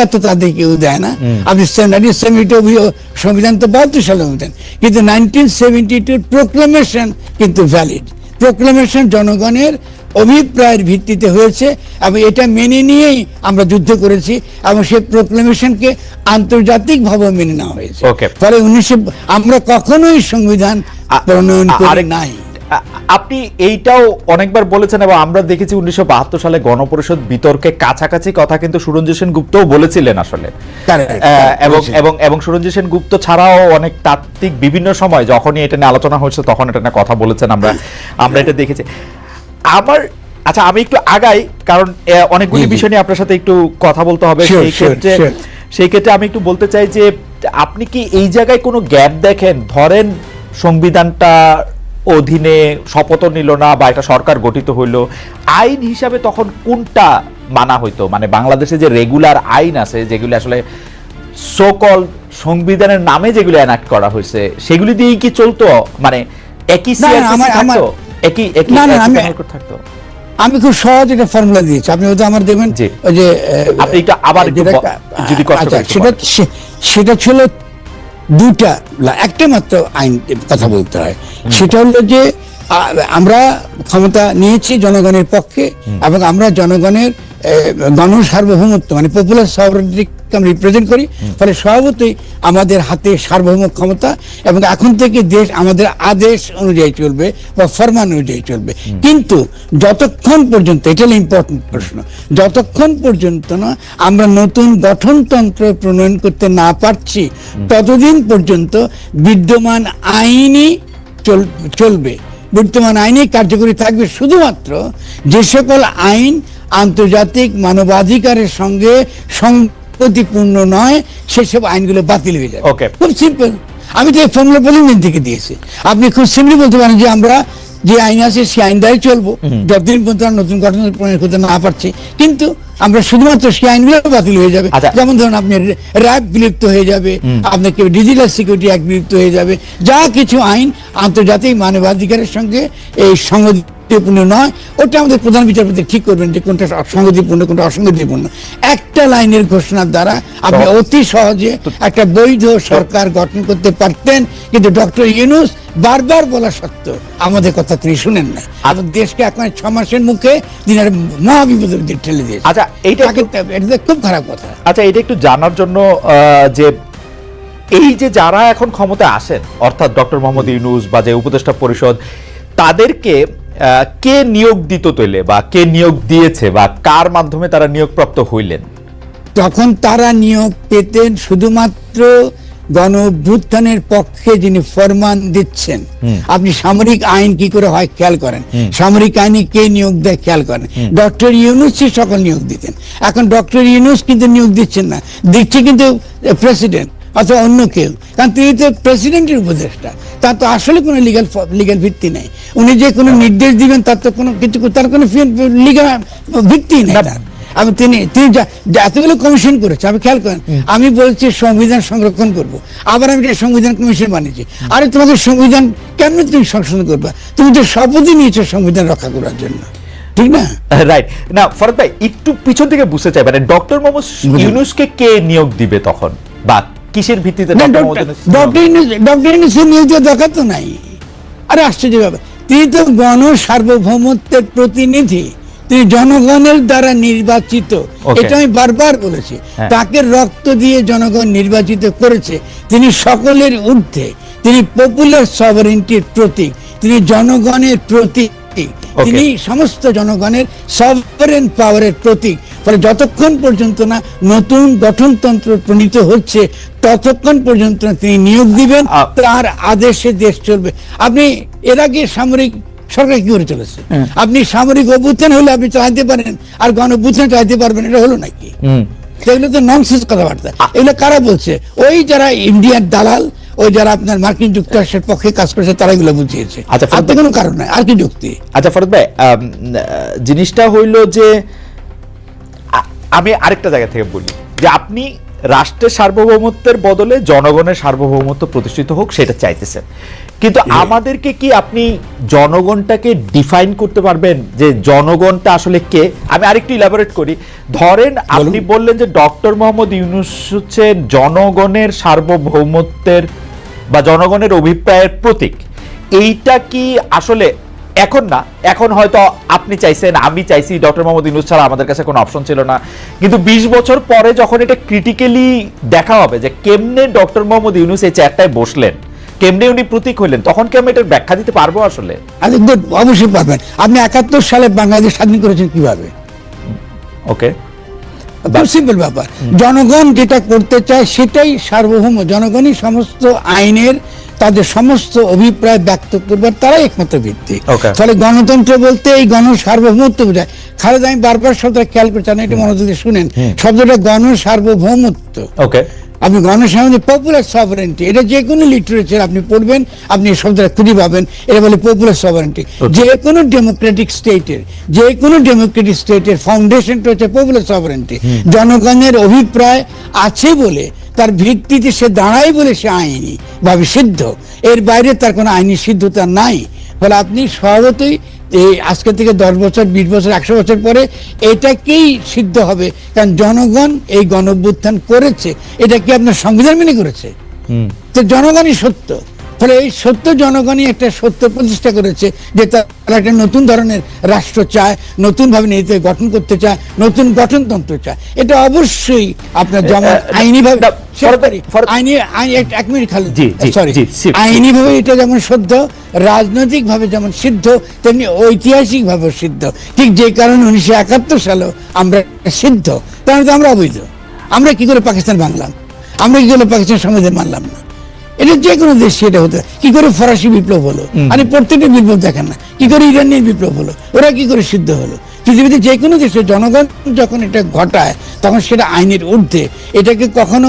অধিকার তো তাদের কেউ দেয় না। আপনি নাইনটিন সেভেন্টি সংবিধান তো বাহাত্তর সালে সংবিধান কিন্তু নাইনটিন সেভেন্টি টু প্রোক্লামেশন কিন্তু ভ্যালিড প্রোক্লামেশন জনগণের অভিপ্রায়ের ভিত্তিতে হয়েছে এবং এটা মেনে নিয়েই আমরা যুদ্ধ করেছি এবং সেই প্রোক্লামেশনকে আন্তর্জাতিকভাবে মেনে নেওয়া হয়েছে। ফলে উনিশশো আমরা কখনোই সংবিধান প্রণয়ন করে নাই। আপনি এইটাও অনেকবার বলেছেন এবং আমরা দেখেছি উনিশশো বাহাত্তর সালে গণপরিষদ বিতর্কে কাছাকাছি কথা কিন্তু সুরঞ্জিত সেন গুপ্তও বলেছিলেন আসলে। এবং এবং এবং সুরঞ্জিত সেন গুপ্ত ছাড়াও অনেক তাত্ত্বিক বিভিন্ন সময় যখনই এটা নিয়ে আলোচনা হয়েছে তখন এটা নিয়ে কথা বলেছেন আমরা আমরা এটা দেখেছি। আমার আচ্ছা আমি একটু আগাই কারণ অনেকগুলি। বিষয় নিয়ে আপনার সাথে একটু কথা বলতে হবে। সেই ক্ষেত্রে সেই ক্ষেত্রে আমি একটু বলতে চাই যে আপনি কি এই জায়গায় কোনো গ্যাপ দেখেন? ধরেন সংবিধানটা অধীনে শপথ নিল না বা একটা সরকার গঠিত হইল আইন হিসাবে তখন কোনটা মানা হইতো? মানে বাংলাদেশে যে রেগুলার আইন আছে যেগুলি আসলে সকল সংবিধানের নামে যেগুলি এনাক্ট করা হয়েছে সেগুলি দিয়েই কি চলতো? মানে একই থাকতো? একই একই থাকতো? আমি খুব সহজ একটা ফর্মুলা দিয়েছি। আপনি হয়তো আমার। ওই যে আপনি আবার যদি আচ্ছা, সেটা ছিল দুটা একটা মাত্র আইন কথা বলতে হয়। সেটা হলো যে আমরা ক্ষমতা নিয়েছি জনগণের পক্ষে এবং আমরা জনগণের গণ সার্বভৌমত্ব মানে পপুলার সভারেন্টিকে আমরা রিপ্রেজেন্ট করি। ফলে স্বভাবতই আমাদের হাতে সার্বভৌম ক্ষমতা এবং এখন থেকে দেশ আমাদের আদেশ অনুযায়ী চলবে বা ফরমান অনুযায়ী চলবে। কিন্তু যতক্ষণ পর্যন্ত এটা হলো ইম্পর্টেন্ট প্রশ্ন যতক্ষণ পর্যন্ত না আমরা নতুন গঠনতন্ত্র প্রণয়ন করতে না পারছি ততদিন পর্যন্ত বিদ্যমান আইনই চল- চলবে। বর্তমান আইনই কার্যকরী থাকবে। শুধুমাত্র যে সকল আইন আন্তর্জাতিক মানবাধিকারের সঙ্গে সংগতিপূর্ণ নয় সেসব আইনগুলো বাতিল হয়ে যাবে। Okay. খুব সিম্পল আমি তো এই ফর্মুলা বলেই থেকে দিয়েছি। আপনি খুব সিম্পলি বলতে পারেন যে আমরা যে আইন আছে সেই আইন দ্বারাই চলবো। যতদিন পর্যন্ত নতুন গঠন প্রণয়ন করতে না পারছি। কিন্তু আমরা শুধুমাত্র সেই আইনগুলো বাতিল হয়ে যাবে। আচ্ছা। যেমন ধরুন আপনি র্যাব বিলুপ্ত হয়ে যাবে। আপনার কেউ ডিজিটাল সিকিউরিটি অ্যাক্ট বিলুপ্ত হয়ে যাবে। যা কিছু আইন আন্তর্জাতিক মানবাধিকারের সঙ্গে এই সংগতিপূর্ণ নয় ওটা আমাদের প্রধান বিচারপতি ঠিক করবেন যে কোনটা সংগতিপূর্ণ কোনটা অসংগতিপূর্ণ একটা লাইনের ঘোষণার দ্বারা আপনি অতি সহজে একটা বৈধ সরকার গঠন করতে পারতেন কিন্তু ডক্টর ইউনুস বারবার বলা সত্ত্বেও আমাদের কথা তিনি শুনেন না। আর দেশকে এখন ছ মাসের মুখে তিনি একটা মহাবিপদের দিকে ঠেলে দিয়েছে। আচ্ছা, এইটা এটা খুব খারাপ কথা। আচ্ছা এটা একটু জানার জন্য যে এই যে যারা এখন ক্ষমতায় আসেন অর্থাৎ ডক্টর মোহাম্মদ ইউনুস বা যে উপদেষ্টা পরিষদ তাদেরকে কে নিয়োগ দিত তৈলে বা কে নিয়োগ দিয়েছে বা কার মাধ্যমে তারা নিয়োগপ্রাপ্ত হইলেন? তখন তারা নিয়োগ পেতেন শুধুমাত্র গণ অভ্যুত্থানের পক্ষে যিনি ফরমান দিচ্ছেন। আপনি সামরিক আইন কি করে হয় খেয়াল করেন? সামরিক আইনে কে নিয়োগ দেয় খেয়াল করেন? ডক্টর ইউনুসই সকল নিয়োগ দিতেন। এখন ডক্টর ইউনুস কিন্তু নিয়োগ দিচ্ছেন না। দিচ্ছে কিন্তু প্রেসিডেন্ট। অথবা অন্য কেউ। কারণ তিনি তো প্রেসিডেন্টের উপদেষ্টা। তার তো আসলে কোনো লিগাল লিগাল ভিত্তি নেই। উনি যে কোনো নির্দেশ দিবেন তার তো কোনো কিছু তার কোনো লিগাল ভিত্তি নেই আমি তিনি তিনি এতগুলো কমিশন করেছে আমি খেয়াল করেন। আমি বলছি সংবিধান সংরক্ষণ করব। আবার আমি এটা সংবিধান কমিশন বানিয়েছি। আরে তোমাদের সংবিধান কেমন তুমি সংশোধন করবা? তুমি তো শপথই নিয়েছো সংবিধান রক্ষা করার জন্য। ঠিক না? রাইট না ফরদ ভাই একটু পিছন থেকে বুঝতে চাই মানে ডক্টর মোহাম্মদ ইউনুসকে কে নিয়োগ দিবে তখন? বা কিসের ভিত্তিতে doctor doctor- Muhammad Yunus doctor Yunus- doctor ইউনুসের নিয়োগ দেওয়ার দরকার তো নাই। আরে আশ্চর্য ব্যাপার তিনি তো গণ সার্বভৌমত্বের প্রতিনিধি। তিনি জনগণের দ্বারা নির্বাচিত। এটা আমি বারবার বলেছি। হ্যাঁ। তাকে রক্ত দিয়ে জনগণ নির্বাচিত করেছে। তিনি সকলের ঊর্ধ্বে। তিনি পপুলার সভারেন্টির প্রতীক। তিনি জনগণের প্রতীক। তিনি সমস্ত জনগণের সভারেন পাওয়ারের প্রতীক। ফলে যতক্ষণ পর্যন্ত না নতুন গঠনতন্ত্র প্রণীত হচ্ছে ততক্ষণ পর্যন্ত না তিনি নিয়োগ দিবেন তার আদেশে দেশ চলবে। আপনি এর আগে সামরিক সরকার কি করে চলেছে? আপনি সামরিক অভ্যুত্থান হলে আপনি চাইতে পারেন আর গণ অভ্যুত্থান চাইতে পারবেন এটা হলো নাকি? সেগুলো তো ননসেন্স কথাবার্তা। এগুলো কারা বলছে? ওই যারা ইন্ডিয়ার দালাল ওই যারা আপনার মার্কিন যুক্তরাষ্ট্রের পক্ষে কাজ করেছে তারা এগুলো বুঝিয়েছে। আচ্ছা, কোনো কারণ নাই আর কি যুক্তি? আচ্ছা ফরদ ভাই জিনিসটা হইল যে আমি আরেকটা জায়গা থেকে বলি যে আপনি রাষ্ট্রের সার্বভৌমত্বের বদলে জনগণের সার্বভৌমত্ব প্রতিষ্ঠিত হোক সেটা চাইতেছেন। কিন্তু আমাদেরকে কি আপনি জনগণটাকে ডিফাইন করতে পারবেন যে জনগণটা আসলে কে? আমি আরেকটু ইলাবোরেট করি। ধরেন আপনি বললেন যে ডক্টর মোহাম্মদ ইউনুস হচ্ছে জনগণের সার্বভৌমত্বের বা জনগণের অভিপ্রায়ের প্রতীক। এইটা কি আসলে এখন না এখন হয়তো আপনি চাইছেন আমি চাইছি ডক্টর মোহাম্মদ ইউনুস ছাড়া আমাদের কাছে কোনো অপশন ছিল না। কিন্তু বিশ বছর পরে যখন এটা ক্রিটিক্যালি দেখা হবে যে কেমনে ডক্টর মোহাম্মদ ইউনুস এই চেয়ারটায় বসলেন কেমনে উনি প্রতীক হইলেন তখন কি আমি এটার ব্যাখ্যা দিতে পারব আসলে? অবশ্যই পারবেন। আপনি একাত্তর সালে বাংলাদেশ স্বাধীন করেছেন কীভাবে? ওকে। সিম্পল ব্যাপার। জনগণ যেটা করতে চায় সেটাই সার্বভৌম। জনগণই সমস্ত আইনের তাদের সমস্ত অভিপ্রায় ব্যক্ত করবার তারাই একমাত্র ভিত্তি. ফলে গণতন্ত্র বলতে এই গণ সার্বভৌমত্ব বোঝায়। খালেদ আমি বারবার শব্দটা খেয়াল করছি না এটা মনোযোগ দিয়ে শুনেন। শব্দটা গণ সার্বভৌমত্ব আপনি গণসামাজিক পপুলার সভারেন্টি এটা যে কোনো লিটারেচার আপনি পড়বেন আপনি এই শব্দটা খুঁজে পাবেন এটা বলে পপুলার সভারেন্টি যে কোনো ডেমোক্রেটিক স্টেটের যে কোনো ডেমোক্রেটিক স্টেটের ফাউন্ডেশনটা হচ্ছে পপুলার সভারেন্টি জনগণের অভিপ্রায় আছে বলে তার ভিত্তিতে সে দাঁড়ায় বলে সে আইনি বা সিদ্ধ এর বাইরে তার কোনো আইনি সিদ্ধতা নাই। ফলে আপনি সহজতই এই আজকে থেকে দশ বছর বিশ বছর একশো বছর পরে এটাকেই সিদ্ধ হবে। কারণ জনগণ এই গণ অভ্যুত্থান করেছে। এটা কি আপনার সংবিধান মেনে করেছে? তো জনগণই সত্য। ফলে এই সত্য জনগণই একটা সত্য প্রতিষ্ঠা করেছে যে তারা একটা নতুন ধরনের রাষ্ট্র চায় নতুনভাবে নীতি গঠন করতে চায় নতুন গঠনতন্ত্র চায়। এটা অবশ্যই আপনার যেমন আইনিভাবে আইনি এক- এক মিনিট খালি। জি, জি, সরি জি, জি। আইনিভাবে এটা যেমন শুদ্ধ রাজনৈতিকভাবে যেমন সিদ্ধ তেমনি ঐতিহাসিকভাবে সিদ্ধ। ঠিক যে কারণে উনিশশো একাত্তর সালেও আমরা সিদ্ধ। তাহলে তো আমরা অবৈধ। আমরা কি করে পাকিস্তান ভাঙলাম? আমরা কি করে পাকিস্তান সংবিধান মানলাম না? এটা যে কোনো দেশ সেটা হতো কি করে ফরাসি বিপ্লব হলো? আরে প্রত্যেকটা বিপ্লব দেখেন না। কি করে ইরানের বিপ্লব হলো? ওরা কি করে সিদ্ধ হলো? পৃথিবীতে যে কোনো দেশে জনগণ যখন এটা ঘটায় তখন সেটা আইনের ঊর্ধ্বে। এটাকে কখনো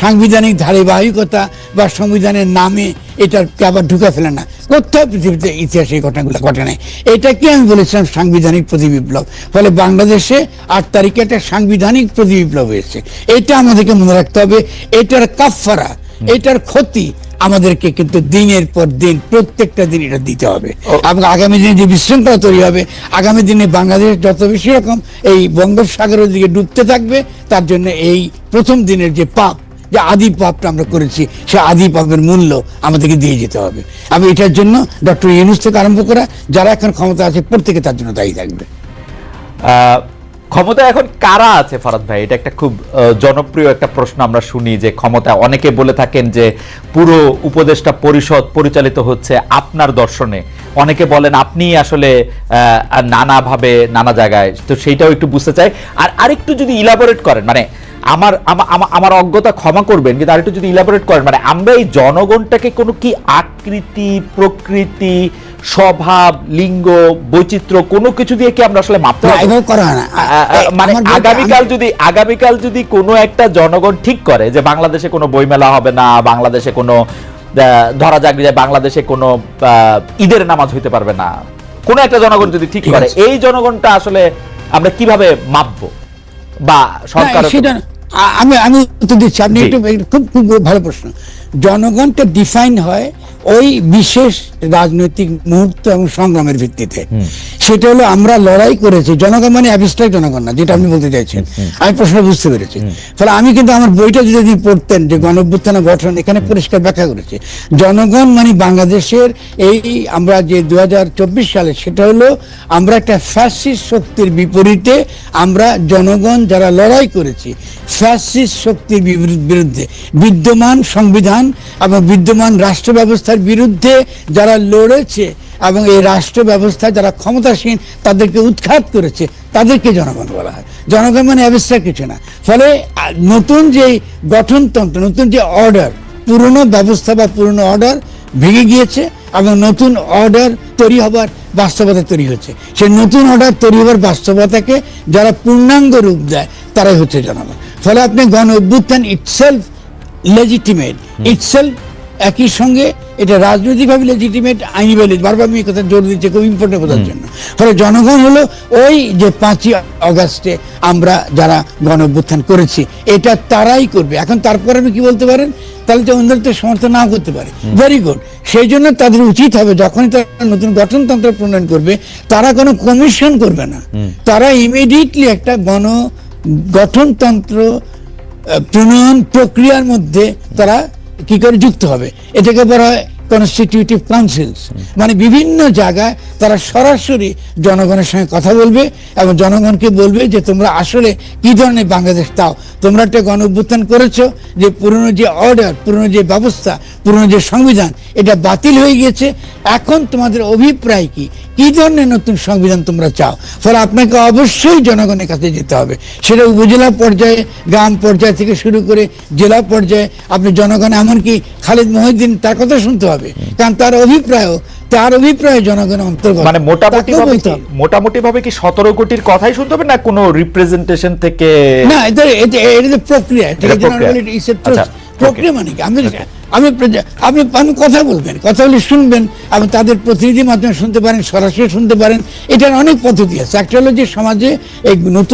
সাংবিধানিক ধারাবাহিকতা বা সংবিধানের নামে এটাকে আবার ঢুকে ফেলে না। কোথাও পৃথিবীতে ইতিহাসে এই ঘটনাগুলো ঘটে নাই। এটাকে আমি বলেছিলাম সাংবিধানিক প্রতি বিপ্লব ফলে বাংলাদেশে আট তারিখে একটা সাংবিধানিক প্রতি বিপ্লব হয়েছে। এটা আমাদেরকে মনে রাখতে হবে। এটার কাফারা এটার ক্ষতি আমাদেরকে কিন্তু দিনের পর দিন প্রত্যেকটা দিন এটা দিতে হবে। এবং আগামী দিনে যে বিশৃঙ্খলা তৈরি হবে আগামী দিনে বাংলাদেশ যত বেশি রকম এই বঙ্গোপসাগরের দিকে ডুবতে থাকবে তার জন্য এই প্রথম দিনের যে পাপ যে আদি পাপটা আমরা করেছি সে আদি পাপের মূল্য আমাদেরকে দিয়ে যেতে হবে। আমি এটার জন্য ডক্টর ইউনুস থেকে আরম্ভ করা যারা এখন ক্ষমতা আছে প্রত্যেকে তার জন্য দায়ী থাকবে। আহ, ক্ষমতা এখন কারা আছে, ফারাদ ভাই? এটা একটা খুব জনপ্রিয় একটা প্রশ্ন আমরা শুনি যে ক্ষমতা। অনেকে বলে থাকেন যে পুরো উপদেষ্টা পরিষদ পরিচালিত হচ্ছে আপনার দর্শনে। অনেকে বলেন আপনি আসলে নানাভাবে, নানা জায়গায়। তো সেইটাও একটু বুঝতে চাই। আর আরেকটু যদি ইলাবোরেট করেন মানে আমার, আমা- আমা- আমার অজ্ঞতা ক্ষমা করবেন, কিন্তু আরেকটু যদি ইলাবোরেট করেন মানে আমরা এই জনগণটাকে কোনো কি আকৃতি, প্রকৃতি স্বভাব লিঙ্গ বৈচিত্র্য কোনো কিছু দিয়ে কি আমরা আসলে মাপতে আ- মানে আগামীকাল যদি আগামীকাল যদি কোনো একটা জনগণ ঠিক করে যে বাংলাদেশে কোনো বইমেলা হবে না বাংলাদেশে কোনো ধরা যাক যে বাংলাদেশে কোনো ঈদের নামাজ হইতে পারবে না কোনো একটা জনগণ যদি ঠিক করে এই জনগণটা আসলে আমরা কীভাবে মাপবো? বা সরকার সেটা আমি আমি উত্তর দিচ্ছি। আপনি একটু খুব খুব ভালো প্রশ্ন। জনগণটা ডিফাইন হয় ওই বিশেষ রাজনৈতিক মুহূর্ত এবং সংগ্রামের ভিত্তিতে। সেটা হলো আমরা লড়াই করেছি জনগণ মানে অ্যাবস্ট্রাক্ট জনগণ না যেটা আপনি বলতে চাইছেন। আমি প্রশ্ন বুঝতে পেরেছি। ফলে আমি কিন্তু আমার বইটা যদি আপনি পড়তেন যে গণ অভ্যুত্থান ও গঠন এখানে পরিষ্কার ব্যাখ্যা করেছে। জনগণ মানে বাংলাদেশের এই আমরা যে দু হাজার চব্বিশ সালে সেটা হলো আমরা একটা ফ্যাসিস্ট শক্তির বিপরীতে আমরা জনগণ যারা লড়াই করেছি ফ্যাসিস্ট শক্তির বিরু- বিরুদ্ধে বিদ্যমান সংবিধান এবং বিদ্যমান রাষ্ট্র ব্যবস্থার বিরুদ্ধে যারা লড়েছে এবং এই রাষ্ট্র ব্যবস্থা যারা ক্ষমতাসীন তাদেরকে উৎখাত করেছে তাদেরকে জনগণ বলা হয়। জনগণ মানে অবস্থা কিছু না। ফলে নতুন যে গঠনতন্ত্র নতুন যে অর্ডার পুরনো ব্যবস্থা বা পুরনো অর্ডার ভেঙে গিয়েছে এবং নতুন অর্ডার তৈরি হবার বাস্তবতা তৈরি হচ্ছে সেই নতুন অর্ডার তৈরি হবার বাস্তবতাকে যারা পূর্ণাঙ্গ রূপ দেয় তারাই হচ্ছে জনগণ। ফলে আপনি গণ অভ্যুত্থান ইটসেলফ লেজিটিমেট ইটসেলফ একই সঙ্গে এটা রাজনৈতিকভাবে লেজিটিমেট আইনি আইনিভাবে বারবার আমি কথা জোর দিচ্ছি খুব ইম্পর্টেন্ট কথার জন্য। ফলে জনগণ হলো ওই যে পাঁচই অগাস্টে আমরা যারা গণ করেছি এটা তারাই করবে। এখন তারপরে আপনি কি বলতে পারেন? তাহলে তো অন্যদের তো সমর্থন নাও করতে পারে। ভেরি গুড সেই জন্য তাদের উচিত হবে যখনই তারা নতুন গঠনতন্ত্র প্রণয়ন করবে তারা কোনো কমিশন করবে না। তারা ইমিডিয়েটলি একটা গণ গঠনতন্ত্র প্রণয়ন প্রক্রিয়ার মধ্যে তারা কি করে যুক্ত হবে? এটাকে বলা হয় কনস্টিটিউটিভ কাউন্সিলস মানে বিভিন্ন জায়গায় তারা সরাসরি জনগণের সঙ্গে কথা বলবে এবং জনগণকে বলবে যে তোমরা আসলে কি ধরনের বাংলাদেশ তাও তোমরা একটা গণ অভ্যুত্থান করেছ যে পুরনো যে অর্ডার পুরনো যে ব্যবস্থা, পুরনো যে সংবিধান, এটা বাতিল হয়ে গিয়েছে। এখন তোমাদের অভিপ্রায় কি? কি ধরনের নতুন সংবিধান তোমরা চাও? ফলে আপনাকে অবশ্যই জনগণের কাছে যেতে হবে। সেটা উপজেলা পর্যায়ে গ্রাম পর্যায় থেকে শুরু করে জেলা পর্যায়ে। আপনি জনগণ এমনকি খালিদ মহিউদ্দিন তার কথা শুনতে হবে। কারণ তার অভিপ্রায়ও তার অভিপ্রায় জনগণের অন্তর্গত। মানে মোটামুটি। মোটামুটি ভাবে কি সতেরো কোটির কথাই শুনতে হবে না কোনো রিপ্রেজেন্টেশন থেকে না এটা এটা প্রক্রিয়া। আচ্ছা. প্রক্রিয়া মানে কি? আমি আমি আপনি আপনি কথা বলবেন, কথা বলে শুনবেন আপনি তাদের প্রতিনিধি মাধ্যমে শুনতে পারেন, সরাসরি শুনতে পারেন। এটার অনেক পদ্ধতি আছে। একটা হলো যে সমাজে এই নতুন